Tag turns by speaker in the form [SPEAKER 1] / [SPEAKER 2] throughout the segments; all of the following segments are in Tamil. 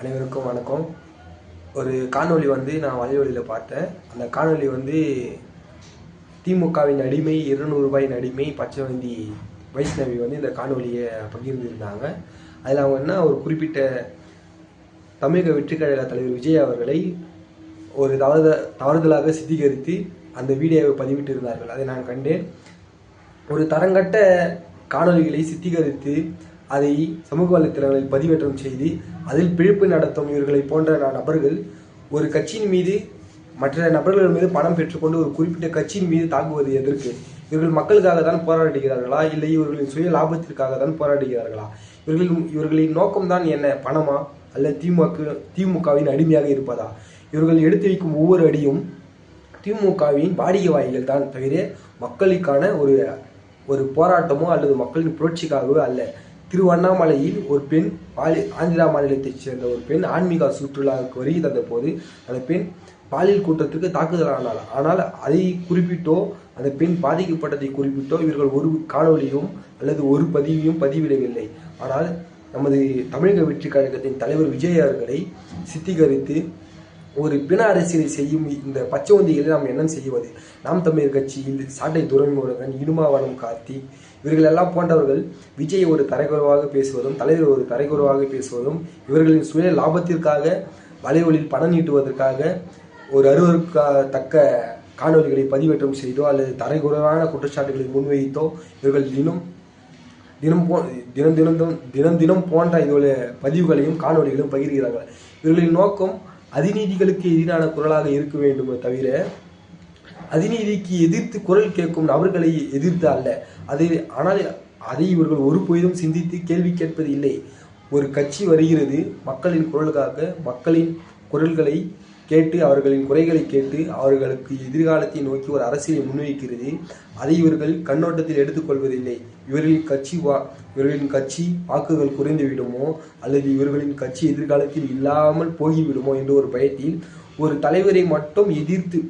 [SPEAKER 1] அனைவருக்கும் வணக்கம். ஒரு காணொளி வந்து நான் வலைவழியில் பார்த்தேன். அந்த காணொளி வந்து திமுகவின் அடிமை இருநூறு ரூபாயின் அடிமை பச்சைவந்தி வைஷ்ணவி வந்து இந்த காணொலியை பகிர்ந்திருந்தாங்க. அதில் அவங்க என்ன ஒரு குறிப்பிட்ட தமிழக வெற்றிக்கழக தலைவர் விஜய் அவர்களை ஒரு தவறுத தவறுதலாக சித்தீகரித்து அந்த வீடியோவை பதிவிட்டு இருந்தார்கள் அதை நான் கண்டேன். ஒரு தரங்கட்ட காணொளிகளை சித்தீகரித்து அதை சமூக வலைத்தளங்களில் பதிவேற்றம் செய்து அதில் பிழைப்பு நடத்தும் இவர்களை போன்ற நபர்கள் ஒரு கட்சியின் மீது மற்ற நபர்கள் மீது பணம் பெற்றுக்கொண்டு ஒரு குறிப்பிட்ட கட்சியின் மீது தாக்குவது எதற்கு? இவர்கள் மக்களுக்காக தான் போராடுகிறார்களா? இல்லை இவர்களின் சுய லாபத்திற்காக தான் போராடுகிறார்களா? இவர்களின் இவர்களின் நோக்கம்தான் என்ன? பணமா? அல்ல திமுக திமுகவின் அடிமையாக இருப்பதா? இவர்கள் எடுத்து வைக்கும் ஒவ்வொரு அடியும் திமுகவின் வாடிக்கைவாயிகள் தான் தவிர மக்களுக்கான ஒரு ஒரு போராட்டமோ அல்லது மக்களின் புரட்சிக்காகவோ அல்ல. திருவண்ணாமலையில் ஒரு பெண் பாலி ஆந்திரா மாநிலத்தைச் சேர்ந்த ஒரு பெண் ஆன்மீக சுற்றுலாவுக்கு வருகை தந்த போது அந்த பெண் பாலியல் கூட்டத்திற்கு தாக்குதல் ஆனாள். ஆனால் அதை குறிப்பிட்டோ அந்த பெண் பாதிக்கப்பட்டதை குறிப்பிட்டோ இவர்கள் ஒரு காணொலியும் அல்லது ஒரு பதிவையும் பதிவிடவில்லை. ஆனால் நமது தமிழக வெற்றி கழகத்தின் தலைவர் விஜய் அவர்களை சித்தீகரித்து ஒரு பிண அரசியலை செய்யும் இந்த பச்சைவந்திகளை நாம் என்ன செய்வது. நாம் தமிழர் கட்சியில் சாட்டை துரைமுருகன் இனுமாவனம் கார்த்திக் இவர்களெல்லாம் போன்றவர்கள் விஜய் ஒரு தரைக்குறவாக பேசுவதும் தலைவர் ஒரு தரைக்குறவாக பேசுவதும் இவர்களின் சுய லாபத்திற்காக வலைவழியில் பணம் நீட்டுவதற்காக ஒரு அருவருக்கத்தக்க காணொலிகளை பதிவேற்றம் செய்தோ அல்லது தரைக்குறைவான குற்றச்சாட்டுகளை முன்வைத்தோ இவர்கள் தினம் தினம் போ தினம் தினம் தினம் தினம் போன்ற இதோட பதிவுகளையும் காணொலிகளையும் பகிர்கிறார்கள். இவர்களின் நோக்கம் அதிநீதிகளுக்கு எதிரான குரலாக இருக்க வேண்டுமே தவிர அதிநீதிக்கு எதிர்த்து குரல் கேட்கும் நபர்களை எதிர்த்து அல்ல. அதை ஆனால் அதை இவர்கள் ஒரு பொழுதும் சிந்தித்து கேள்வி கேட்பது இல்லை ஒரு கட்சி வருகிறது மக்களின் குரலுக்காக மக்களின் குரல்களை கேட்டு அவர்களின் குறைகளை கேட்டு அவர்களுக்கு எதிர்காலத்தை நோக்கி ஒரு அரசியலை முன்வைக்கிறது. அதை இவர்கள் கண்ணோட்டத்தில் எடுத்துக்கொள்வதில்லை. இவர்களின் கட்சி வா இவர்களின் கட்சி வாக்குகள் குறைந்துவிடுமோ அல்லது இவர்களின் கட்சி எதிர்காலத்தில் இல்லாமல் போகிவிடுமோ என்ற ஒரு பயத்தில் ஒரு தலைவரை மட்டும் எதிர்த்து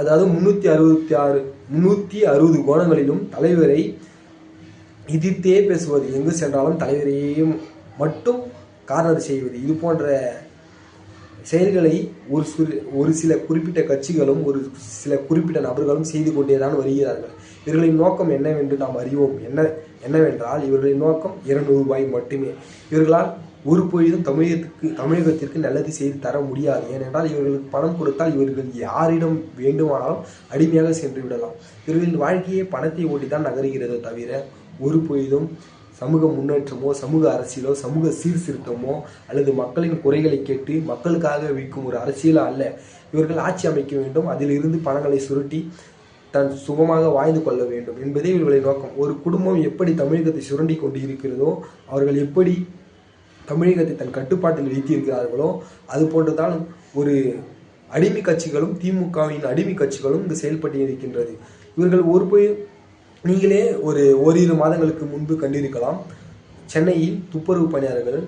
[SPEAKER 1] அதாவது முன்னூற்றி அறுபத்தி ஆறு முன்னூற்றி அறுபது கோணங்களிலும் தலைவரை எதிர்த்தே பேசுவது. எங்கு சென்றாலும் தலைவரையும் மட்டும் கார்னர் செய்வது. இது போன்ற செயல்களை ஒரு சிறு ஒரு சில குறிப்பிட்ட கட்சிகளும் ஒரு சில குறிப்பிட்ட நபர்களும் செய்து கொண்டே தான் வருகிறார்கள். இவர்களின் நோக்கம் என்னவென்று நாம் அறிவோம். என்ன என்னவென்றால் இவர்களின் நோக்கம் இருநூறு ரூபாய் மட்டுமே. இவர்களால் ஒரு பொழுதும் தமிழகத்துக்கு தமிழகத்திற்கு நல்லது செய்து தர முடியாது. ஏனென்றால் இவர்களுக்கு பணம் கொடுத்தால் இவர்கள் யாரிடம் வேண்டுமானாலும் அடிமையாக சென்று விடலாம். இவர்களின் வாழ்க்கையே பணத்தை ஓட்டி தான் நகருகிறதோ தவிர ஒரு பொழுதும் சமூக முன்னேற்றமோ சமூக அரசியலோ சமூக சீர்திருத்தமோ அல்லது மக்களின் குறைகளை கேட்டு மக்களுக்காக விற்கும் ஒரு அரசியலோ அல்ல. இவர்கள் ஆட்சி அமைக்க வேண்டும். அதிலிருந்து பணங்களை சுருட்டி தன் சுகமாக வாழ்ந்து கொள்ள வேண்டும் என்பதே இவர்களின் நோக்கம். ஒரு குடும்பம் எப்படி தமிழகத்தை சுரண்டி கொண்டு இருக்கிறதோ அவர்கள் எப்படி தமிழகத்தை தன் கட்டுப்பாட்டில் வைத்திருக்கிறார்களோ அது போன்றுதான் ஒரு அடிமை கட்சிகளும் திமுகவின் அடிமை கட்சிகளும் இங்கு செயல்பட்டு இருக்கின்றது. இவர்கள் ஒரு போய் நீங்களே ஒரு ஓரிரு மாதங்களுக்கு முன்பு கண்டிருக்கலாம். சென்னையில் துப்புரவு பணியாளர்கள்